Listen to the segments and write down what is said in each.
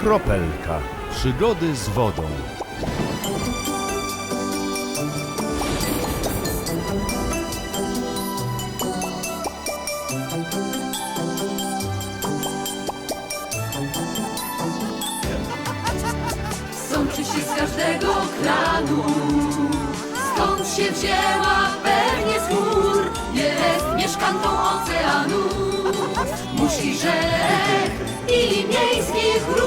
Kropelka. Przygody z wodą. Są czyści z każdego klanu Skąd się wzięła pewnie z gór Jest mieszkanką oceanu Musi rzek i miejskich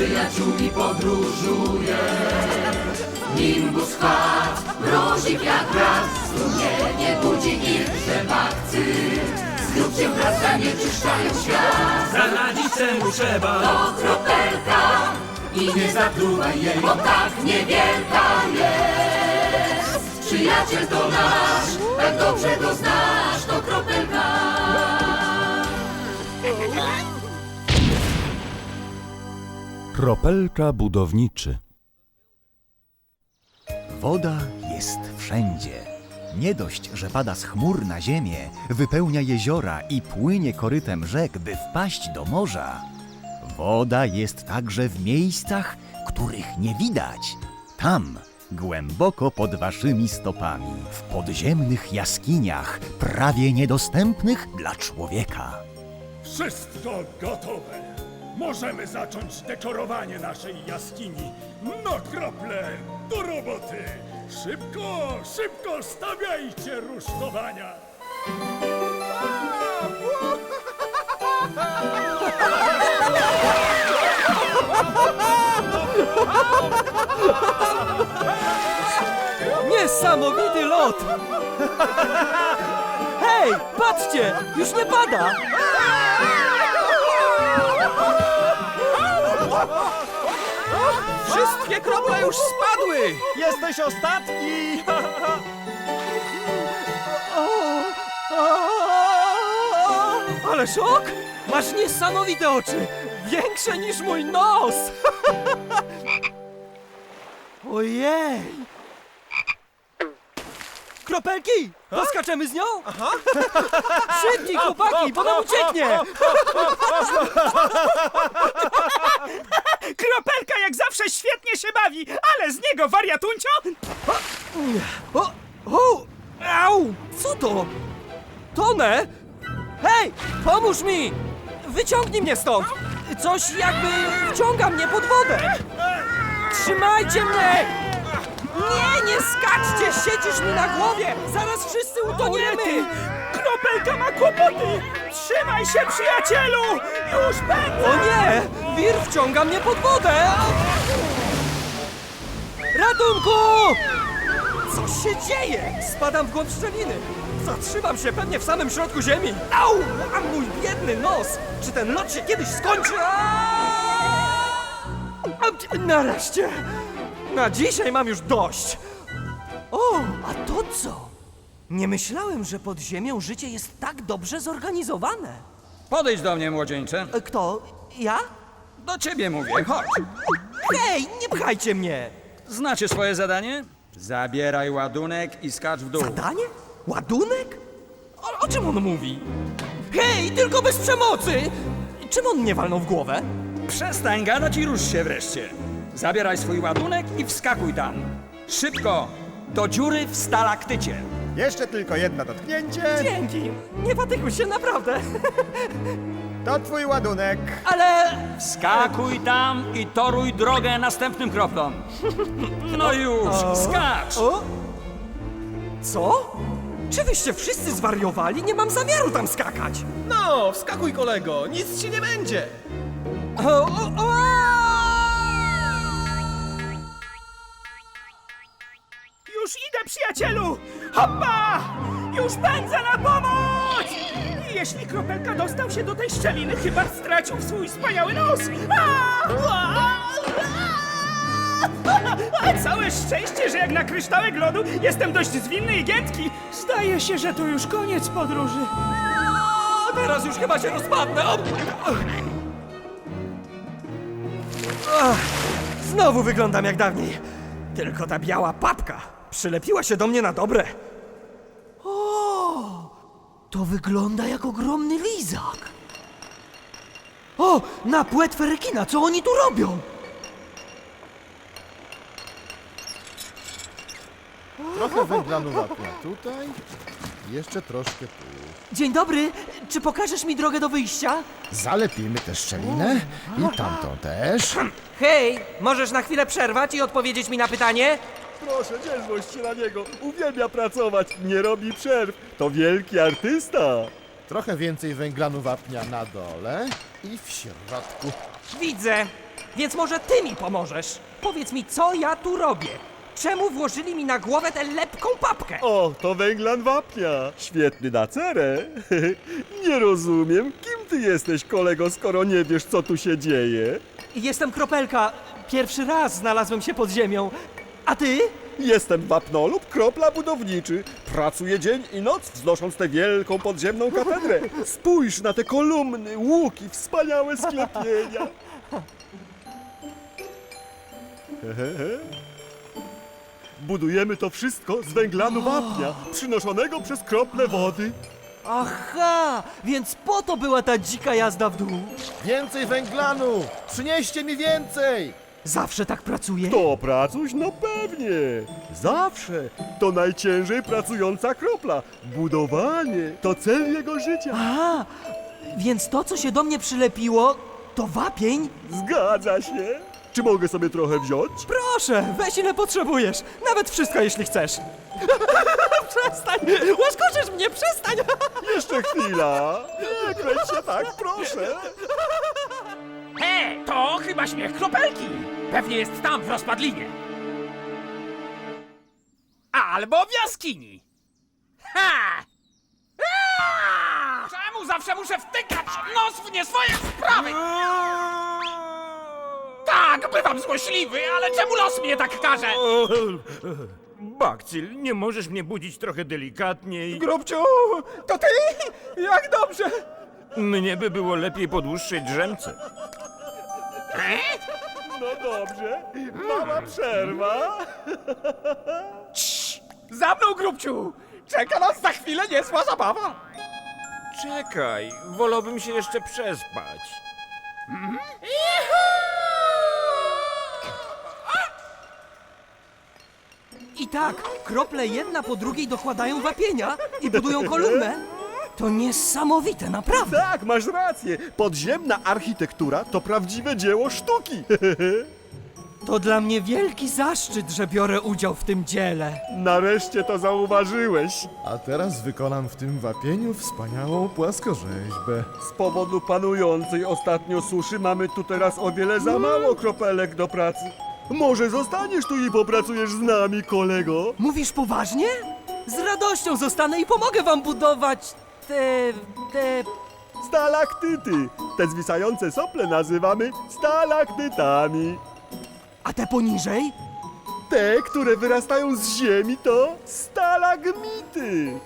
przyjaciółmi podróżuje Nimbus chwat, mrozik jak brat Strumienie budzi ich rzepakcy Z grób się wraz zanieczyszczają świat Zaradzić temu trzeba to kropelka i nie zatruwaj jej, bo tak niewielka jest. Przyjaciel to nasz, tak dobrze go znasz, to kropelka. Kropelka budowniczy. Woda jest wszędzie. Nie dość, że pada z chmur na ziemię, wypełnia jeziora i płynie korytem rzek, by wpaść do morza. Woda jest także w miejscach, których nie widać. Tam, głęboko pod waszymi stopami, w podziemnych jaskiniach, prawie niedostępnych dla człowieka. Wszystko gotowe. Możemy zacząć dekorowanie naszej jaskini. No krople, do roboty. Szybko, szybko stawiajcie rusztowania. Niesamowity lot! Hej, patrzcie! Już nie pada! Wszystkie krople już spadły! Jesteś ostatni! Ale szok! Masz niesamowite oczy! Większe niż mój nos! Ojej! Kropelki! Poskaczemy z nią? Aha! Szybciej, chłopaki, bo nam ucieknie! Kropelka jak zawsze świetnie się bawi, ale z niego wariatuncio! O! O! Au! Co to? Tonę? Hej! Pomóż mi! Wyciągnij mnie stąd! Coś jakby wciąga mnie pod wodę! Trzymajcie mnie! Nie, nie skaczcie! Siedzisz mi na głowie! Zaraz wszyscy utoniemy! Kropelka ma kłopoty! Trzymaj się, przyjacielu! Już pędzę! O nie! Wir wciąga mnie pod wodę! Ratunku! Co się dzieje? Spadam w głąb szczeliny. Zatrzymam się pewnie w samym środku ziemi. Au! A mój biedny nos! Czy ten lot się kiedyś skończy? A, Nareszcie! Na dzisiaj mam już dość. O, a to co? Nie myślałem, że pod ziemią życie jest tak dobrze zorganizowane. Podejdź do mnie, młodzieńcze. E, Kto? Ja? Do ciebie mówię, chodź. Hej, nie pchajcie mnie! Znacie swoje zadanie? Zabieraj ładunek i skacz w dół. Zadanie? Ładunek? O, o czym on mówi? Hej, tylko bez przemocy! Czym on mnie walnął w głowę? Przestań gadać i rusz się wreszcie. Zabieraj swój ładunek i wskakuj tam. Szybko! Do dziury w stalaktycie. Jeszcze tylko jedno dotknięcie. Dzięki! Nie patykuj się, naprawdę! To twój ładunek. Ale... Skakuj tam i toruj drogę następnym kroplom. No już, skacz! O? Co? Czy wyście wszyscy zwariowali? Nie mam zamiaru tam skakać! No, wskakuj kolego, nic ci nie będzie. O, o, o! Już idę, przyjacielu! Hoppa! Już pędzę na pomoc! Jeśli kropelka dostał się do tej szczeliny, chyba stracił swój wspaniały nos! A! A! A całe szczęście, że jak na kryształek lodu jestem dość zwinny i giętki. Zdaje się, że to już koniec podróży. Teraz już chyba się rozpadnę! O! Ach, Znowu wyglądam jak dawniej. Tylko ta biała papka przylepiła się do mnie na dobre. O! To wygląda jak ogromny lizak. O, na płetwę rekina, co oni tu robią? Trochę węglanu wapnia tutaj, jeszcze troszkę tu. Dzień dobry, czy pokażesz mi drogę do wyjścia? Zalepimy tę szczelinę i tamtą też. Hej, możesz na chwilę przerwać i odpowiedzieć mi na pytanie? Proszę, nie złość się na niego. Uwielbia pracować, nie robi przerw. To wielki artysta. Trochę więcej węglanu wapnia na dole i w środku. Widzę, więc może ty mi pomożesz. Powiedz mi, co ja tu robię? Czemu włożyli mi na głowę tę lepką papkę? O, to węglan wapnia. Świetny na cerę. nie rozumiem, kim ty jesteś, kolego, skoro nie wiesz, co tu się dzieje. Jestem Kropelka. Pierwszy raz znalazłem się pod ziemią. A ty? Jestem wapnolub, kropla budowniczy. Pracuję dzień i noc, wznosząc tę wielką podziemną katedrę. Spójrz na te kolumny, łuki, wspaniałe sklepienia. Budujemy to wszystko z węglanu wapnia, przynoszonego przez krople wody. Aha, więc po to była ta dzika jazda w dół. Więcej węglanu! Przynieście mi więcej! Zawsze tak pracuję. To pracuś? No pewnie. Zawsze. To najciężej pracująca kropla. Budowanie to cel jego życia. A, więc to, co się do mnie przylepiło, to wapień? Zgadza się. Czy mogę sobie trochę wziąć? Proszę, weź ile potrzebujesz. Nawet wszystko, jeśli chcesz. przestań! Łaskoczysz mnie, przestań! Jeszcze chwila. Nie kręć się tak, proszę. He, to chyba śmiech kropelki. Pewnie jest tam w rozpadlinie. Albo w jaskini. Ha! Aaa! Czemu zawsze muszę wtykać nos w nie swoje sprawy? Tak, bywam złośliwy, ale czemu los mnie tak każe? Bakcil, nie możesz mnie budzić trochę delikatniej? Grubciu, to ty? Jak dobrze. Mnie by było lepiej po dłuższej drzemce. No dobrze. Mała przerwa. Za mną, Grubciu! Czeka nas za chwilę niezła zabawa. Czekaj, wolałbym się jeszcze przespać. I tak, krople jedna po drugiej dokładają wapienia i budują kolumnę. To niesamowite, naprawdę. Tak, masz rację. Podziemna architektura to prawdziwe dzieło sztuki. To dla mnie wielki zaszczyt, że biorę udział w tym dziele. Nareszcie to zauważyłeś. A teraz wykonam w tym wapieniu wspaniałą płaskorzeźbę. Z powodu panującej ostatnio suszy mamy tu teraz o wiele za mało kropelek do pracy. Może zostaniesz tu i popracujesz z nami, kolego? Mówisz poważnie? Z radością zostanę i pomogę wam budować te... te... Stalaktyty. Te zwisające sople nazywamy stalaktytami. A te poniżej? Te, które wyrastają z ziemi, to stalagmity.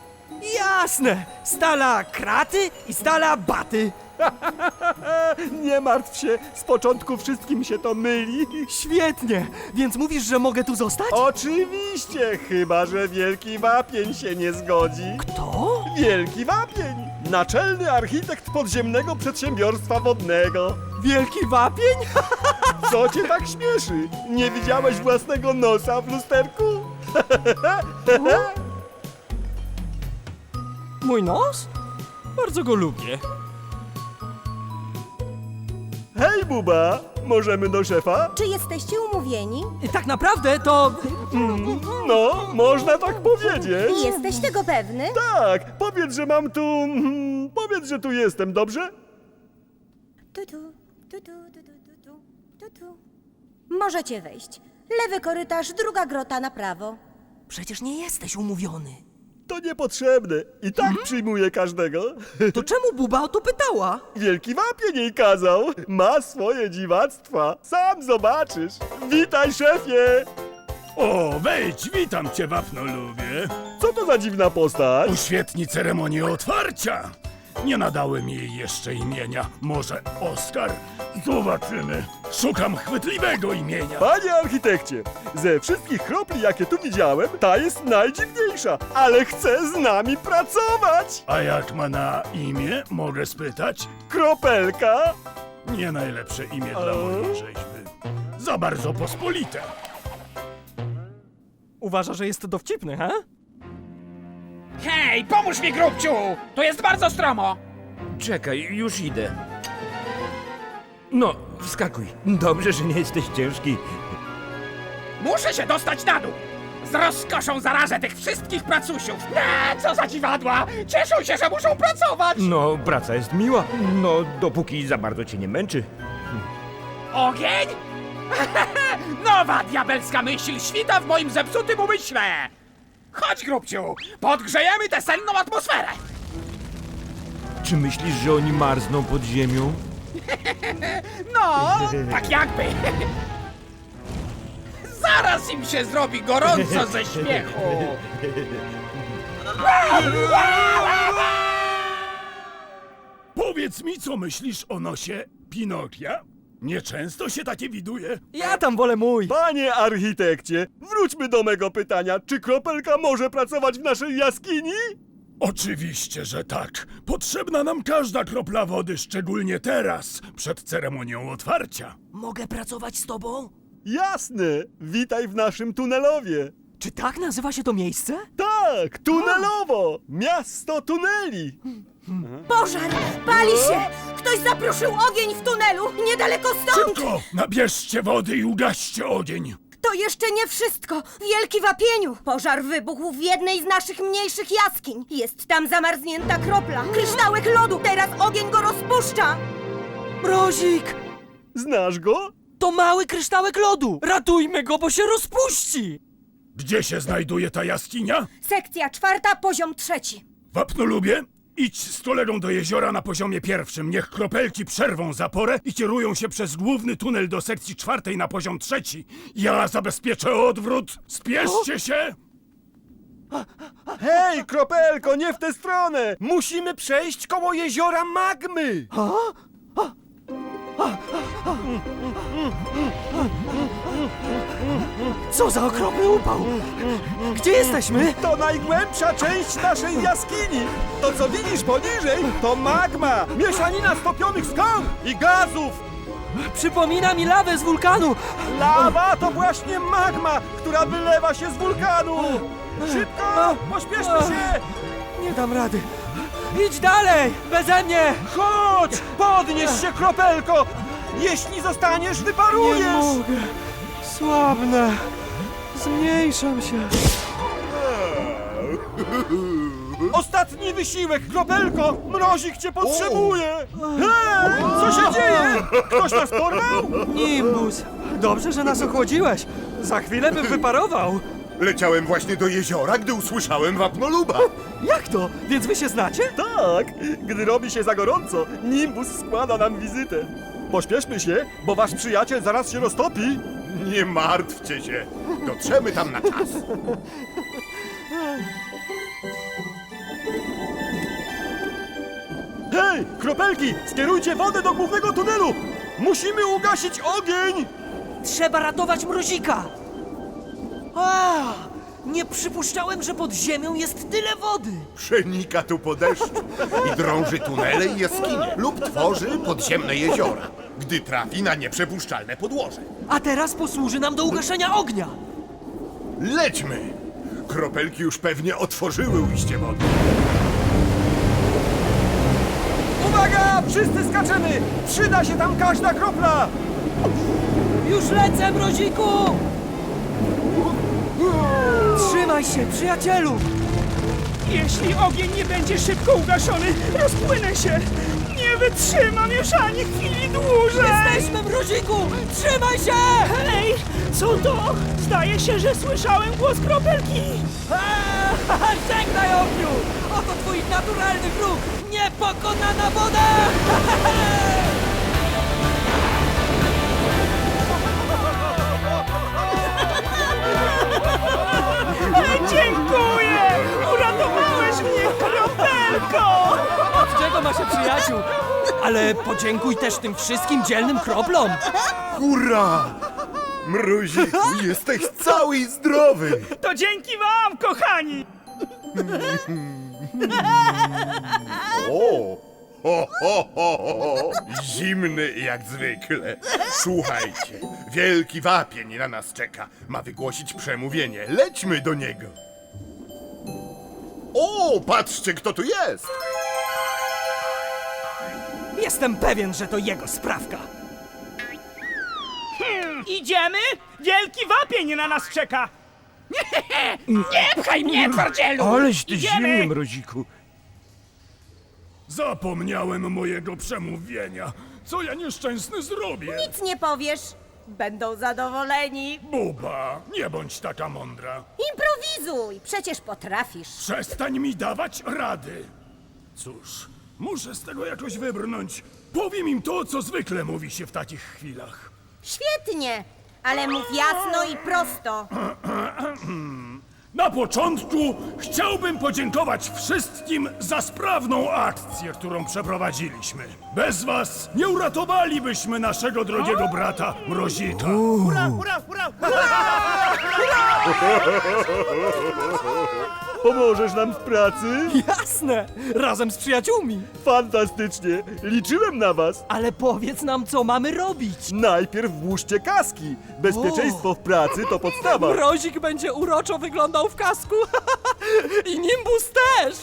Jasne! Stala kraty i stala baty. Nie martw się, z początku wszystkim się to myli. Świetnie! Więc mówisz, że mogę tu zostać? Oczywiście, chyba że Wielki Wapień się nie zgodzi. Kto? Wielki Wapień! Naczelny architekt podziemnego przedsiębiorstwa wodnego. Wielki wapień? Co cię tak śmieszy? Nie widziałeś własnego nosa w lusterku? Mój nos? Bardzo go lubię. Hej, Buba! Możemy do szefa? Czy jesteście umówieni? Tak naprawdę to... No, można tak powiedzieć. Jesteś tego pewny? Tak, powiedz, że mam tu... mm, Powiedz, że tu jestem, dobrze? Tu, tu, tu, tu, tu, tu, tu, tu, tu, tu. Możecie wejść. Lewy korytarz, druga grota na prawo. Przecież nie jesteś umówiony. To niepotrzebne. I tak przyjmuję każdego. To czemu Buba o to pytała? Wielki wapień jej kazał. Ma swoje dziwactwa. Sam zobaczysz. Witaj, szefie! O, wejdź, witam cię, wapnolubię. Co to za dziwna postać? Uświetni ceremonię otwarcia. Nie nadałem jej jeszcze imienia. Może Oskar? Zobaczymy. Szukam chwytliwego imienia. Panie architekcie, ze wszystkich kropli, jakie tu widziałem, ta jest najdziwniejsza, ale chce z nami pracować. A jak ma na imię, mogę spytać? Kropelka. Nie najlepsze imię dla mojej rzeźby. Za bardzo pospolite. Uważa, że jest dowcipny, he? Hej, pomóż mi, grubciu! To jest bardzo stromo! Czekaj, już idę. No, wskakuj. Dobrze, że nie jesteś ciężki. Muszę się dostać na dół! Z rozkoszą zarażę tych wszystkich pracusiów! Eee, co za dziwadła! Cieszą się, że muszą pracować! No, praca jest miła. No, dopóki za bardzo cię nie męczy. Ogień? Nowa diabelska myśl świta w moim zepsutym umyśle! Chodź, grubciu! Podgrzejemy tę senną atmosferę! Czy myślisz, że oni marzną pod ziemią? No, tak jakby. Zaraz im się zrobi gorąco ze śmiechu. Powiedz mi, co myślisz o nosie Pinokia? Nieczęsto się takie widuje. Ja tam wolę mój. Panie architekcie, wróćmy do mego pytania. Czy kropelka może pracować w naszej jaskini? Oczywiście, że tak. Potrzebna nam każda kropla wody, szczególnie teraz, przed ceremonią otwarcia. Mogę pracować z tobą? Jasne. Witaj w naszym tunelowie. Czy tak nazywa się to miejsce? Tak, tunelowo. Miasto tuneli. Pożar! Pali się! Ktoś zapruszył ogień w tunelu, niedaleko stąd! Szybko! Nabierzcie wody i ugaście ogień. To jeszcze nie wszystko! Wielki wapieniu! Pożar wybuchł w jednej z naszych mniejszych jaskiń. Jest tam zamarznięta kropla. Kryształek lodu! Teraz ogień go rozpuszcza! Mrozik! Znasz go? To mały kryształek lodu! Ratujmy go, bo się rozpuści! Gdzie się znajduje ta jaskinia? Sekcja czwarta, poziom trzeci. Wapnolubie, idź z kolegą do jeziora na poziomie pierwszym. Niech kropelki przerwą zaporę i kierują się przez główny tunel do sekcji czwartej na poziom trzeci. Ja zabezpieczę odwrót. Spieszcie się! Hej, kropelko, nie w tę stronę! Musimy przejść koło jeziora magmy! Co za okropny upał! Gdzie jesteśmy? To najgłębsza część naszej jaskini! To co widzisz poniżej, to magma! Mieszanina stopionych skał i gazów! Przypomina mi lawę z wulkanu! Lawa to właśnie magma, która wylewa się z wulkanu! Szybko! Pośpieszmy się! Nie dam rady. Idź dalej! Beze mnie! Chodź! Podnieś się, kropelko! Jeśli zostaniesz, Nie wyparujesz! mogę. Słabnę. Zmniejszam się. Ostatni wysiłek, kropelko! Mrozik cię potrzebuje! Hej! Co się dzieje? Ktoś nas porwał? Nimbus. Dobrze, że nas ochłodziłeś. Za chwilę bym wyparował. Leciałem właśnie do jeziora, gdy usłyszałem wapnoluba. Jak to? Więc wy się znacie? Tak, gdy robi się za gorąco, Nimbus składa nam wizytę. Pośpieszmy się, bo wasz przyjaciel zaraz się roztopi. Nie martwcie się. Dotrzemy tam na czas. Hej, kropelki, skierujcie wodę do głównego tunelu! Musimy ugasić ogień! Trzeba ratować mrozika! A, nie przypuszczałem, że pod ziemią jest tyle wody! Przenika tu po deszczu i drąży tunele i jaskinie lub tworzy podziemne jeziora, gdy trafi na nieprzepuszczalne podłoże. A teraz posłuży nam do ugaszenia ognia! Lećmy! Kropelki już pewnie otworzyły ujście wody. Uwaga! Wszyscy skaczemy! Przyda się tam każda kropla! Już lecę, mroziku! Trzymaj się, przyjacielu! Jeśli ogień nie będzie szybko ugaszony, rozpłynę się! Nie wytrzymam już ani chwili dłużej! Jesteśmy, mroziku! Trzymaj się! Hej, co to? Zdaje się, że słyszałem głos kropelki! Eee, Żegnaj ogniu! Oto twój naturalny wróg! Niepokonana woda! Dziękuję! Uratowałeś mnie, kropelko! Od czego ma się przyjaciół? Ale podziękuj też tym wszystkim dzielnym kroplom! Hurra! Mruziku, jesteś cały i zdrowy! To dzięki wam, kochani! O! ho, ho, ho. Zimny jak zwykle. Słuchajcie, wielki wapień na nas czeka. Ma wygłosić przemówienie. Lećmy do niego. O, patrzcie, kto tu jest! Jestem pewien, że to jego sprawka. Idziemy? Wielki wapień na nas czeka! Nie pchaj mnie, twardzielu! Aleś ty Idziemy! zimny, mroziku. Zapomniałem mojego przemówienia. Co ja nieszczęsny zrobię? Nic nie powiesz. Będą zadowoleni. Buba, nie bądź taka mądra. Improwizuj, przecież potrafisz. Przestań mi dawać rady. Cóż, muszę z tego jakoś wybrnąć. Powiem im to, co zwykle mówi się w takich chwilach. Świetnie, ale mów jasno i prosto. Na początku chciałbym podziękować wszystkim za sprawną akcję, którą przeprowadziliśmy. Bez was nie uratowalibyśmy naszego drogiego brata Mrozika. Hurra, hurra, hurra! Pomożesz nam w pracy? Jasne! Razem z przyjaciółmi! Fantastycznie. Liczyłem na was. Ale powiedz nam, co mamy robić! Najpierw włóżcie kaski. Bezpieczeństwo w pracy to podstawa. Mrozik będzie uroczo wyglądał w kasku! I Nimbus też!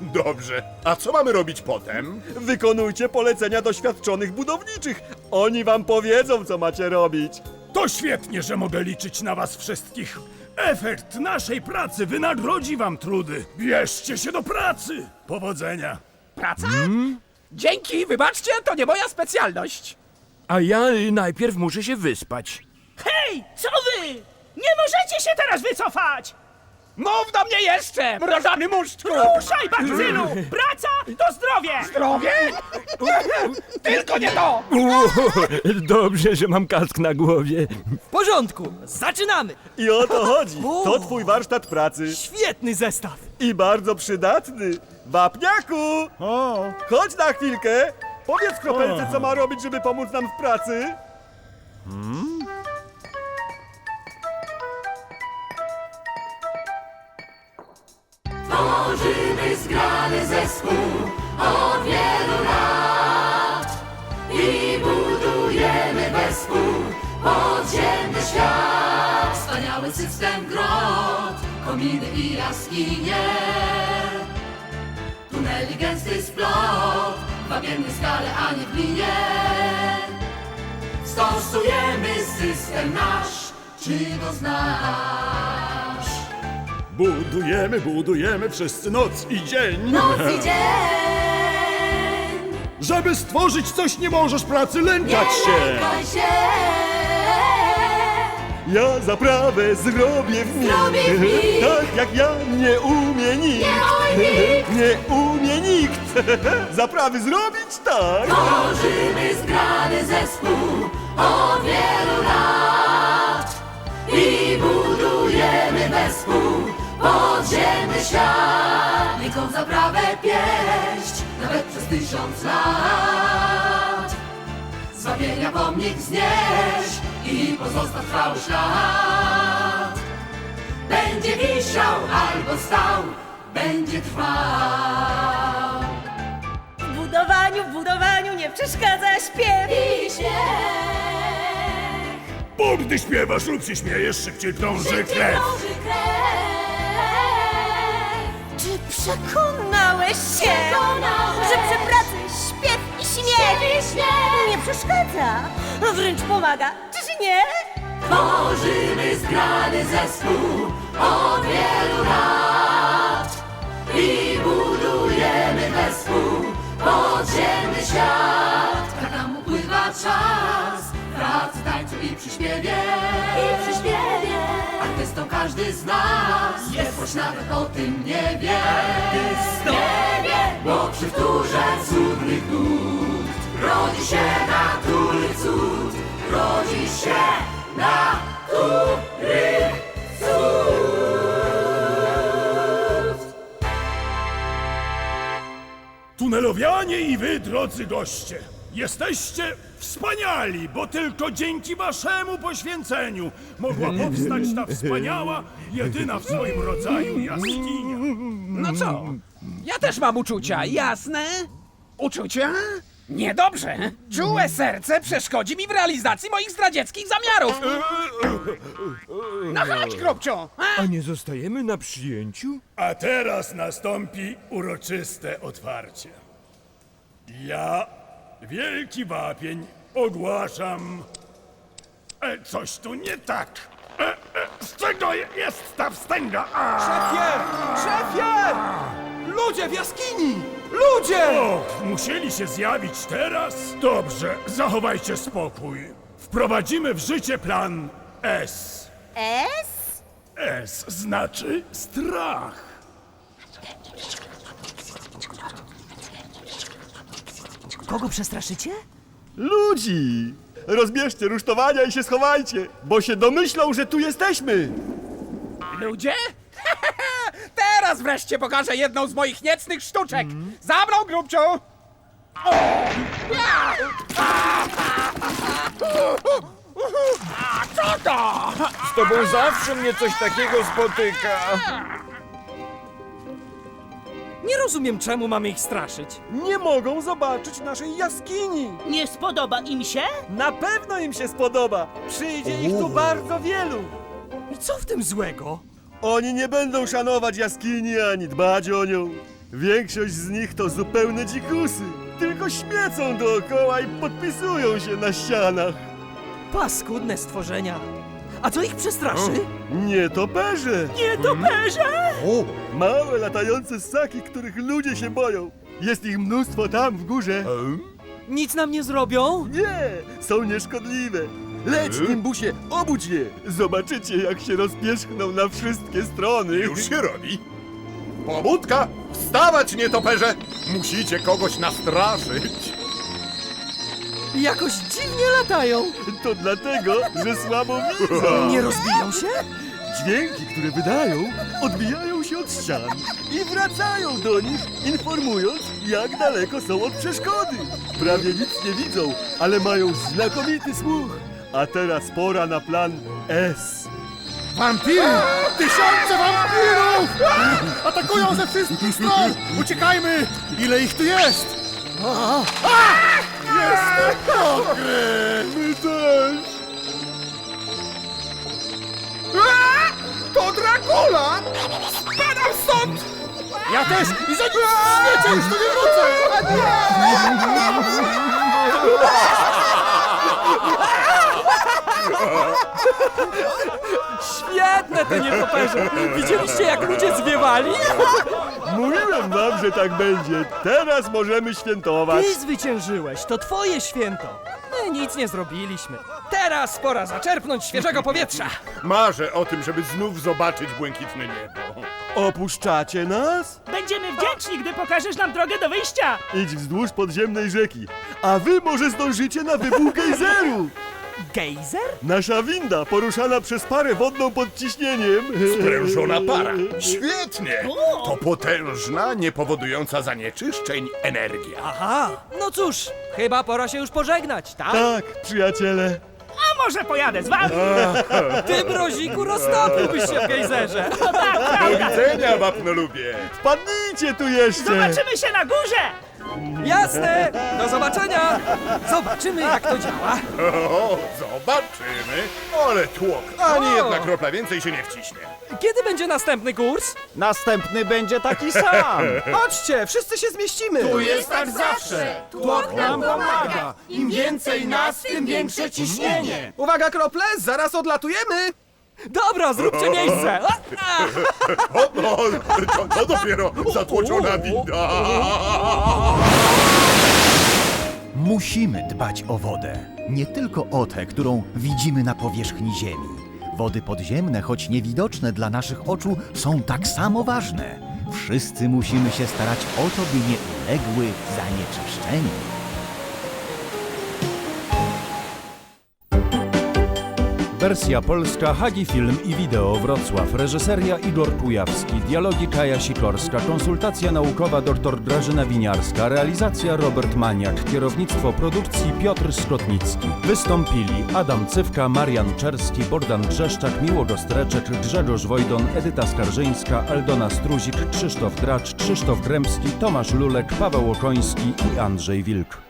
Dobrze, a co mamy robić potem? Wykonujcie polecenia doświadczonych budowniczych. Oni wam powiedzą, co macie robić. To świetnie, że mogę liczyć na was wszystkich. Efekt naszej pracy wynagrodzi wam trudy. Bierzcie się do pracy. Powodzenia. Praca? Dzięki, wybaczcie, to nie moja specjalność! A ja y, najpierw muszę się wyspać. Hej, co wy? Nie możecie się teraz wycofać! Mów do mnie jeszcze, mrożony muszczku! Ruszaj, bakcylu! Praca to zdrowie! Zdrowie? Tylko nie to! Dobrze, że mam kask na głowie. W porządku, zaczynamy! I o to chodzi. To twój warsztat pracy. Świetny zestaw! I bardzo przydatny. Wapniaku! O, Chodź na chwilkę. Powiedz kropelce, co ma robić, żeby pomóc nam w pracy. Tworzymy zgrany zespół od wielu lat i budujemy wespół podziemny świat. Wspaniały system grot, kominy i jaskinie, tuneli gęsty splot, wabienny skale, a nie w. Stosujemy system nasz, czy go znasz? Budujemy, budujemy wszyscy noc i dzień. Noc i dzień! Żeby stworzyć coś, nie możesz pracy lękać się. Lękaj się! Ja zaprawę zrobię w mig. Zrobię w. Tak jak ja nie umie nikt. Nie. Nie umie nikt. Zaprawy zrobić tak. Tworzymy zgrany zespół od wielu lat i budujemy wespół podziemny świat. Niech zaprawę pieść nawet przez tysiąc lat. Zbawienia pomnik wznieś i pozostaw trwały ślad. Będzie wisiał albo stał, będzie trwał. W budowaniu, w budowaniu nie przeszkadza śpiew. I śmiech. Bo gdy śpiewasz lub się śmiejesz, szybciej krąży Szybciej krew. krąży krew. Przekonałeś się, Przekonałem. że przy pracy śpiew i śmiech Śpiew i śmiech. nie przeszkadza, wręcz pomaga, czyż nie? Tworzymy zgrany zespół od wielu lat i budujemy wespół podziemny świat. Tak nam upływa czas, pracy, tańcu i przy śpiewie. I przy śpiewie. Artystą każdy z nas jest, choć nawet o tym nie wie. Nie wie, bo przy wtórze cudnych nut rodzi się naturalny cud. Rodzi się natury cud. Tunelowianie i wy, drodzy goście, jesteście wspaniali, bo tylko dzięki waszemu poświęceniu mogła powstać ta wspaniała, jedyna w swoim rodzaju jaskinia. No co? Ja też mam uczucia, jasne? Uczucia? Niedobrze. Czułe serce przeszkodzi mi w realizacji moich zdradzieckich zamiarów. No chodź, Krupciu. A nie zostajemy na przyjęciu? A teraz nastąpi uroczyste otwarcie. Ja, Wielki Wapień, ogłaszam... E, coś tu nie tak. E, e, z czego je- jest ta wstęga? A! Szefie! Szefie! Ludzie w jaskini! Ludzie! O, musieli się zjawić teraz? Dobrze, zachowajcie spokój. Wprowadzimy w życie plan S. S? S znaczy strach. Kogo przestraszycie? Ludzi! Rozbierzcie rusztowania i się schowajcie, bo się domyślą, że tu jesteśmy! Ludzie? Teraz wreszcie pokażę jedną z moich niecnych sztuczek. Za mną, Grubciu! O! A! A co to? Z tobą zawsze mnie coś takiego spotyka. Nie rozumiem, czemu mamy ich straszyć. Nie mogą zobaczyć naszej jaskini! Nie spodoba im się? Na pewno im się spodoba! Przyjdzie ich tu bardzo wielu! I co w tym złego? Oni nie będą szanować jaskini ani dbać o nią. Większość z nich to zupełne dzikusy. Tylko śmiecą dookoła i podpisują się na ścianach. Paskudne stworzenia. A co ich przestraszy? Nietoperze! Nietoperze! O, małe latające ssaki, których ludzie się boją. Jest ich mnóstwo tam w górze. Nic nam nie zrobią? Nie, są nieszkodliwe. Leć, Nimbusie, obudź je! Zobaczycie, jak się rozpierzchną na wszystkie strony. Już się robi. Pobudka! Wstawać, nietoperze! Musicie kogoś nastraszyć. Jakoś dziwnie latają. To dlatego, że słabo widzą. Nie rozbiją się? Dźwięki, które wydają, odbijają się od ścian i wracają do nich, informując, jak daleko są od przeszkody. Prawie nic nie widzą, ale mają znakomity słuch. A teraz pora na plan S. Wampiry! Tysiące wampirów! Atakują ze wszystkich stron! Uciekajmy! Ile ich tu jest? A! A! Jestem mokry! My też! A! To Dracula! Spadam stąd! Ja też! I za nim w świecie już tu nie wrócę! Świetne te nietoperze! Widzieliście, jak ludzie zwiewali? Mówiłem wam, że tak będzie. Teraz możemy świętować. Ty zwyciężyłeś, to twoje święto. My nic nie zrobiliśmy. Teraz pora zaczerpnąć świeżego powietrza. Marzę o tym, żeby znów zobaczyć błękitne niebo. Opuszczacie nas? Będziemy wdzięczni, gdy pokażesz nam drogę do wyjścia. Idź wzdłuż podziemnej rzeki. A wy może zdążycie na wybuch gejzeru. Gejzer? Nasza winda, poruszana przez parę wodną pod ciśnieniem. Sprężona para. Świetnie! To potężna, niepowodująca zanieczyszczeń energia. Aha, no cóż, chyba pora się już pożegnać, tak? Tak, przyjaciele. Może pojadę z wami? Ty, mroziku, roztopiłbyś się w gejzerze. Do widzenia, wapnolubię! Wpadnijcie tu jeszcze. Zobaczymy się na górze! Jasne, do zobaczenia. Zobaczymy, jak to działa. O, zobaczymy! Ale tłok! Ani jedna kropla więcej się nie wciśnie. Kiedy będzie następny kurs? Następny będzie taki sam. Chodźcie, wszyscy się zmieścimy. Tu jest tak zawsze. Tłok nam pomaga. Im więcej nas, tym większe ciśnienie. Uwaga, krople, zaraz odlatujemy. Dobra, zróbcie miejsce. A, a. O, o, to, to dopiero zatłoczona winda! Musimy dbać o wodę. Nie tylko o tę, którą widzimy na powierzchni Ziemi. Wody podziemne, choć niewidoczne dla naszych oczu, są tak samo ważne. Wszyscy musimy się starać o to, by nie uległy zanieczyszczeniu. Wersja polska Hagi Film i Wideo Wrocław. Reżyseria Igor Kujawski. Dialogi Kaja Sikorska. Konsultacja naukowa dr Grażyna Winiarska. Realizacja Robert Maniak. Kierownictwo produkcji Piotr Skotnicki. Wystąpili Adam Cywka, Marian Czerski, Bogdan Brzeszczak, Miłogo Streczek, Grzegorz Wojdon, Edyta Skarżyńska, Aldona Struzik, Krzysztof Dracz, Krzysztof Gremski, Tomasz Lulek, Paweł Okoński i Andrzej Wilk.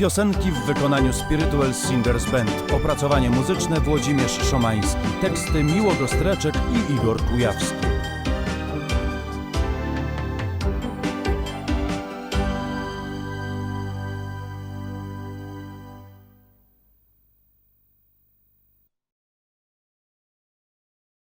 Piosenki w wykonaniu Spiritual Singers Band. Opracowanie muzyczne Włodzimierz Szomański. Teksty Miłogo Streczek i Igor Kujawski.